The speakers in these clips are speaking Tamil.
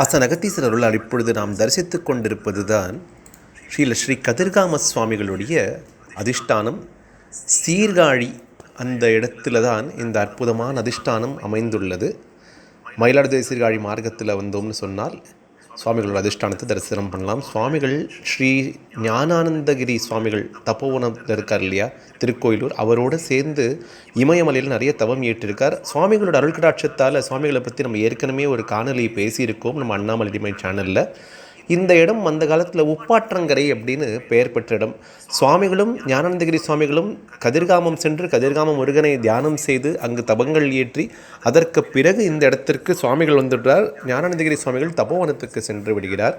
ஆசன் அகத்தீஸ்வரர் அருளால் இப்பொழுது நாம் தரிசித்துக் கொண்டிருப்பது தான் ஸ்ரீல ஸ்ரீ கதிர்காம சுவாமிகளுடைய அதிஷ்டானம். சீர்காழி அந்த இடத்துல தான் இந்த அற்புதமான அதிஷ்டானம் அமைந்துள்ளது. மயிலாடுதுறை சீர்காழி மார்க்கத்தில் வந்தோம்னு சொன்னால் சுவாமிகளோட அதிஷ்டானத்தை தரிசனம் பண்ணலாம். சுவாமிகள் ஸ்ரீ ஞானானந்தகிரி சுவாமிகள் தப்போவனத்தில் இருக்கார் இல்லையா? திருக்கோயிலூர். அவரோடு சேர்ந்து இமயமலையில் நிறைய தவம் ஏற்றிருக்கார். சுவாமிகளோட அருள்கடாட்சத்தால் சுவாமிகளை பற்றி நம்ம ஏற்கனவே ஒரு காணொலியை பேசியிருக்கோம். நம்ம அண்ணாமலை சேனலில் இந்த இடம் அந்த காலத்தில் உப்பாற்றங்கரை அப்படின்னு பெயர் பெற்ற இடம். சுவாமிகளும் ஞானானந்தகிரி சுவாமிகளும் கதிர்காமம் சென்று கதிர்காம முருகனை தியானம் செய்து அங்கு தபங்கள் ஏற்றி அதற்கு பிறகு இந்த இடத்திற்கு சுவாமிகள் வந்துவிட்டார். ஞானானந்தகிரி சுவாமிகள் தபோவனத்துக்கு சென்று விடுகிறார்.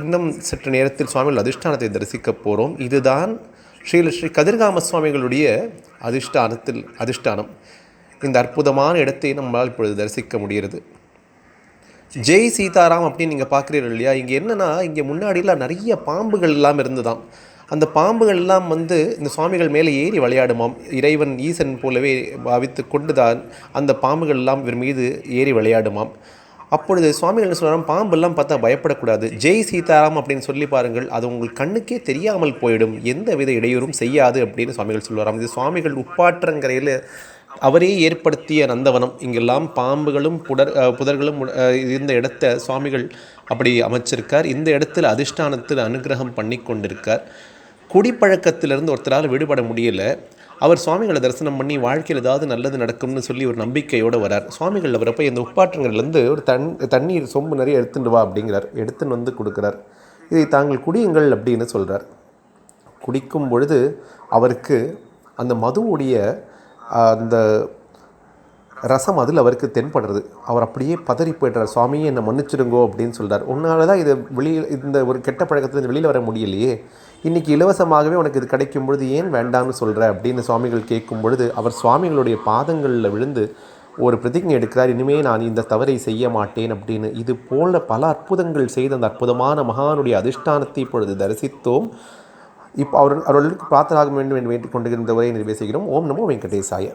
இன்னும் சற்று நேரத்தில் சுவாமிகள் அதிஷ்டானத்தை தரிசிக்க போகிறோம் இதுதான் ஸ்ரீல ஸ்ரீ கதிர்காம சுவாமிகளுடைய அதிஷ்டானத்தில் அதிஷ்டானம். இந்த அற்புதமான இடத்தை நம்மளால் இப்பொழுது தரிசிக்க முடிகிறது. ஜெய் சீதாராம் அப்படின்னு நீங்கள் பார்க்குறீர்கள் இல்லையா? இங்கே என்னென்னா இங்கே முன்னாடிலாம் நிறைய பாம்புகள் எல்லாம் இருந்துதாம். அந்த பாம்புகள் எல்லாம் வந்து இந்த சுவாமிகள் மேலே ஏறி விளையாடுமாம். இறைவன் ஈசன் போலவே பாவித்து கொண்டுதான் அந்த பாம்புகள் எல்லாம் இவர் மீது ஏறி விளையாடுமாம். அப்பொழுது சுவாமிகள் என்ன சொல்கிறாங்க பாம்பெல்லாம் பார்த்தா பயப்படக்கூடாது. ஜெய் சீதாராம் அப்படின்னு சொல்லி பாருங்கள் அது உங்கள் கண்ணுக்கே தெரியாமல் போயிடும். எந்த வித இடையூறும் செய்யாது அப்படின்னு சுவாமிகள் சொல்லுவாராம் இது சுவாமிகள் உப்பாற்றங்கரையில் அவரே ஏற்படுத்திய நந்தவனம். இங்கெல்லாம் பாம்புகளும் புடர் புதர்களும் இருந்த இடத்த சுவாமிகள் அப்படி அமைச்சிருக்கார். இந்த இடத்துல அதிஷ்டானத்தில் அனுகிரகம் பண்ணி கொண்டிருக்கார். குடிப்பழக்கத்திலிருந்து ஒருத்தரால் விடுபட முடியல. அவர் சுவாமிகளை தரிசனம் பண்ணி வாழ்க்கையில் ஏதாவது நல்லது நடக்கும்னு சொல்லி ஒரு நம்பிக்கையோடு வரார். சுவாமிகள் அவரை போய் இந்த உப்பாற்றங்கள்லேருந்து ஒரு தண் தண்ணீர் சொம்பு நிறைய எடுத்துட்டு வா அப்படிங்கிறார். எடுத்துன்னு வந்து கொடுக்குறார். இதை தாங்கள் குடியுங்கள் அப்படின்னு சொல்கிறார் குடிக்கும் பொழுது அவருக்கு அந்த மதுவுடைய அந்த ரசம் அதில் அவருக்கு தென்படுறது. அவர் அப்படியே பதறி போய்டுறார். சுவாமியே என்னை மன்னிச்சிடுங்கோ அப்படின்னு சொல்கிறார் உன்னால தான் இது வெளியில் இந்த ஒரு கெட்ட பழக்கத்தில் வெளியில் வர முடியலையே. இன்னைக்கு இலவசமாகவே உனக்கு இது கிடைக்கும் பொழுது ஏன் வேண்டாம்னு சொல்கிற அப்படின்னு சுவாமிகள் கேட்கும் பொழுது அவர் சுவாமிகளுடைய பாதங்களில் விழுந்து ஒரு பிரதிஜை எடுக்கிறார். இனிமே நான் இந்த தவறை செய்ய மாட்டேன் அப்படின்னு. இது போல பல அற்புதங்கள் செய்த அந்த அற்புதமான மகானுடைய அதிஷ்டானத்தை இப்பொழுது தரிசித்தோம். இப்போ அவர் அவர்களுக்கு பிரார்த்தனாக வேண்டும் என்று வேண்டிக் கொண்டு உரையை நிறைவு செய்கிறோம். ஓம் நமோ வெங்கடேசாய.